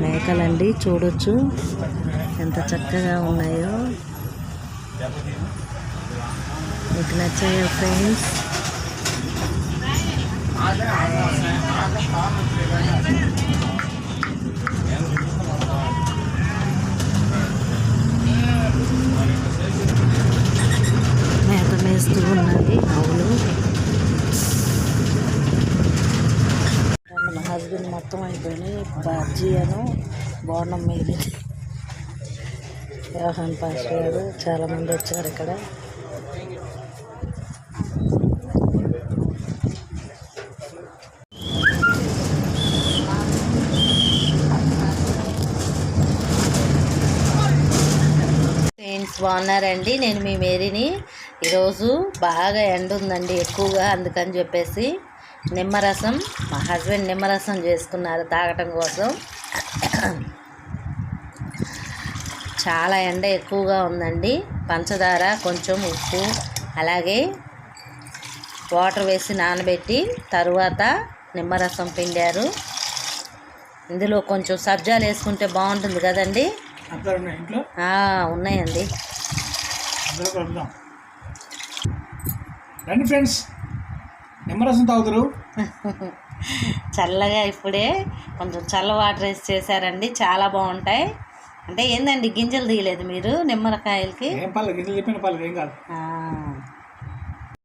మేకలండి చూడొచ్చు ఎంత చక్కగా ఉన్నాయో. మీకు నచ్చాయో ఫ్రెండ్స్? మేత మేస్తూ ఉన్నది ఆవులు మా హస్బెండ్ మొత్తం అయిపోయినాయి. బజ్జీ అను బోనం మీద. వ్యవహాన్ పాస్ గారు చాలా మంది వచ్చారు ఇక్కడ. ఫ్రెండ్స్ బాగున్నారండి. నేను మీ మేరీని. ఈరోజు బాగా ఎండ ఉందండి ఎక్కువగా అందుకని చెప్పేసి. నిమ్మరసం. మా హస్బెండ్ నిమ్మరసం చేసుకున్నారు తాగటం కోసం. చాలా ఎండ ఎక్కువగా ఉందండి. పంచదార కొంచెం ఉప్పు అలాగే వాటర్ వేసి నానబెట్టి తరువాత నిమ్మరసం పిండారు. ఇందులో కొంచెం సబ్జాలు వేసుకుంటే బాగుంటుంది కదండి? ఉన్నాయండి. రండి ఫ్రెండ్స్. నిమ్మరసం తాగుతారు? చల్లగా ఇప్పుడే కొంచెం చల్ల వాటర్ వేసి చేశారండి చాలా బాగుంటాయి. అంటే ఏందండి గింజలు తీయలేదు మీరు నిమ్మకాయలకి ఏం పర్లేదు గింజలు చెప్పిన పర్లేదు ఏం కాదు.